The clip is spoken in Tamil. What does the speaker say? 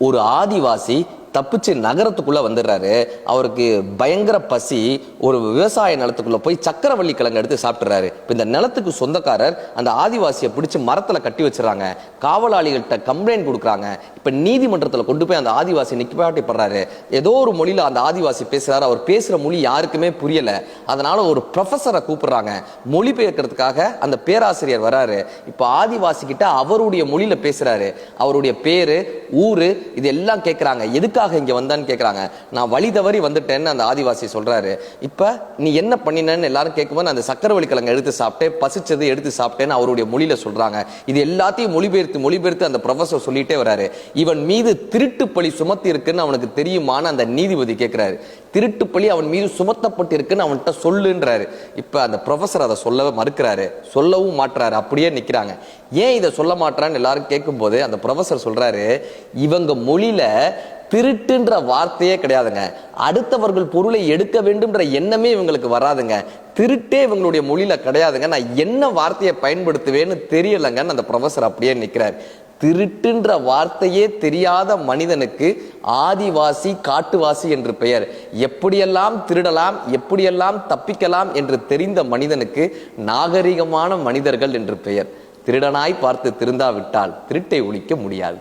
ஒரு ஆதிவாசி தப்பிச்சு நகரத்துக்குள்ளே வந்துடுறாரு. அவருக்கு பயங்கர பசி ஒரு விவசாய நிலத்துக்குள்ளே போய் சக்கரவள்ளி கிழங்கு எடுத்து சாப்பிட்றாரு இப்போ இந்த நிலத்துக்கு சொந்தக்காரர் அந்த ஆதிவாசியை பிடிச்சி மரத்தில் கட்டி வச்சிடறாங்க. காவலாளிகள்கிட்ட கம்ப்ளைண்ட் கொடுக்குறாங்க. இப்போ நீதிமன்றத்தில் கொண்டு போய் அந்த ஆதிவாசி நிப்பாட்டிப்படுறாரு ஏதோ ஒரு மொழியில் அந்த ஆதிவாசி பேசுகிறாரு அவர் பேசுகிற மொழி யாருக்குமே புரியல. அதனால் ஒரு ப்ரொஃபஸரை கூப்பிடுறாங்க. மொழிபெயர்க்கிறதுக்காக அந்த பேராசிரியர் வராரு. இப்போ ஆதிவாசி கிட்ட அவருடைய மொழியில் பேசுகிறாரு அவருடைய பேர் ஊர் இது எல்லாம் கேட்குறாங்க எதுக்காக இங்க வந்தான்னு கேட்குறாங்க நான் வழி தவறி வந்துட்டேன்னு அந்த ஆதிவாசி சொல்றாரு. இப்ப நீ என்ன பண்ணினன்னு எல்லாரும் கேட்கும்போது அந்த சக்கரவள்ளி கிழங்கு எடுத்து சாப்பிட்டேன் பசிச்சது எடுத்து சாப்பிட்டேன்னு அவருடைய மொழியில சொல்றாங்க. இது எல்லாத்தையும் மொழிபெயர்த்து மொழிபெயர்த்து அந்த ப்ரொஃபஸர் சொல்லிட்டே வராரு. இவன் மீது திருட்டு பழி சுமத்தி இருக்குன்னு அவனுக்கு தெரியுமான்னு அந்த நீதிபதி கேட்குறாரு திருட்டு பழி அவன் மீது சுமத்தப்பட்டு இருக்குன்னு அவன்கிட்ட சொல்லுன்றாரு. இப்ப அந்த ப்ரொஃபசர் அதை சொல்லவே மறுக்கிறாரு. சொல்லவும் மாட்டுறாரு. அப்படியே நிக்கிறாங்க. ஏன் இதை சொல்ல மாட்டான்னு எல்லாரும் கேட்கும்போது அந்த ப்ரொஃபசர் சொல்றாரு இவங்க மொழியில திருட்டுன்ற வார்த்தையே கிடையாதுங்க. அடுத்தவர்கள் பொருளை எடுக்க வேண்டும்ன்ற எண்ணமே இவங்களுக்கு வராதுங்க. திருட்டே இவங்களுடைய மொழியில கிடையாதுங்க. நான் என்ன வார்த்தையை பயன்படுத்துவேன்னு தெரியலங்கன்னு அந்த ப்ரொஃபசர் அப்படியே நிற்கிறார் திருட்டுன்ற வார்த்தையே தெரியாத மனிதனுக்கு ஆதிவாசி காட்டுவாசி என்று பெயர். எப்படியெல்லாம் திருடலாம் எப்படியெல்லாம் தப்பிக்கலாம் என்று தெரிந்த மனிதனுக்கு நாகரிகமான மனிதர்கள் என்று பெயர். திருடனாய் பார்த்து திருந்தாவிட்டால் திருட்டை ஒழிக்க முடியாது.